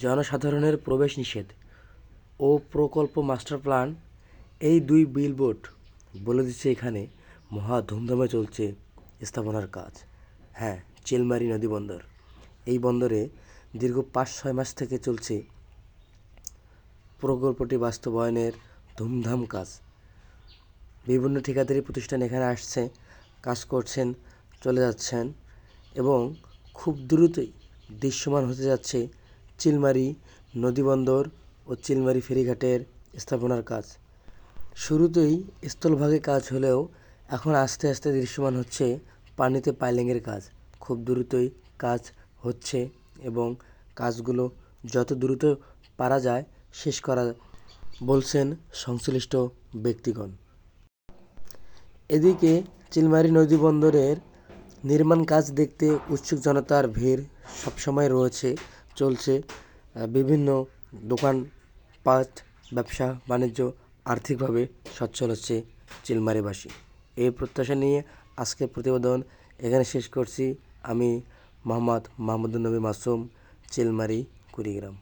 জনসাধারণের প্রবেশ নিষেধ ও প্রকল্প মাস্টার প্ল্যান এই দুই বিলবোর্ড বলে দিচ্ছে এখানে মহা ধুমধামে চলছে স্থাপনার কাজ। হ্যাঁ চিলমারি নদী বন্দর। এই বন্দরে দীর্ঘ পাঁচ ছয় মাস থেকে চলছে প্রকল্পটি বাস্তবায়নের ধুমধাম কাজ। বিভিন্ন ঠিকাদারি প্রতিষ্ঠান এখানে আসছে, কাজ করছেন, চলে যাচ্ছেন এবং খুব দ্রুতই দৃশ্যমান হতে যাচ্ছে চিলমারি নদীবন্দর ও চিলমারি ফেরিঘাটের স্থাপনার কাজ। শুরুতেই স্থলভাগে কাজ হলেও এখন আস্তে আস্তে দৃশ্যমান হচ্ছে পানিতে পাইলিংয়ের কাজ। খুব দ্রুতই কাজ হচ্ছে এবং কাজগুলো যত দ্রুত পারা যায়, শেষ করা বলছেন সংশ্লিষ্ট ব্যক্তিগণ। এদিকে চিলমারি নদী বন্দরের নির্মাণ কাজ দেখতে উৎসুক জনতার ভিড় সবসময় রয়েছে চলছে বিভিন্ন দোকান পাট, ব্যবসা, বাণিজ্য আর্থিকভাবে সচ্ছল হচ্ছে চিলমারিবাসী। এই প্রত্যাশা নিয়ে আজকের প্রতিবেদন এখানে শেষ করছি। আমি মোহাম্মদ মাহমুদুল নবী মাসুম, চিলমারি, কুড়িগ্রাম।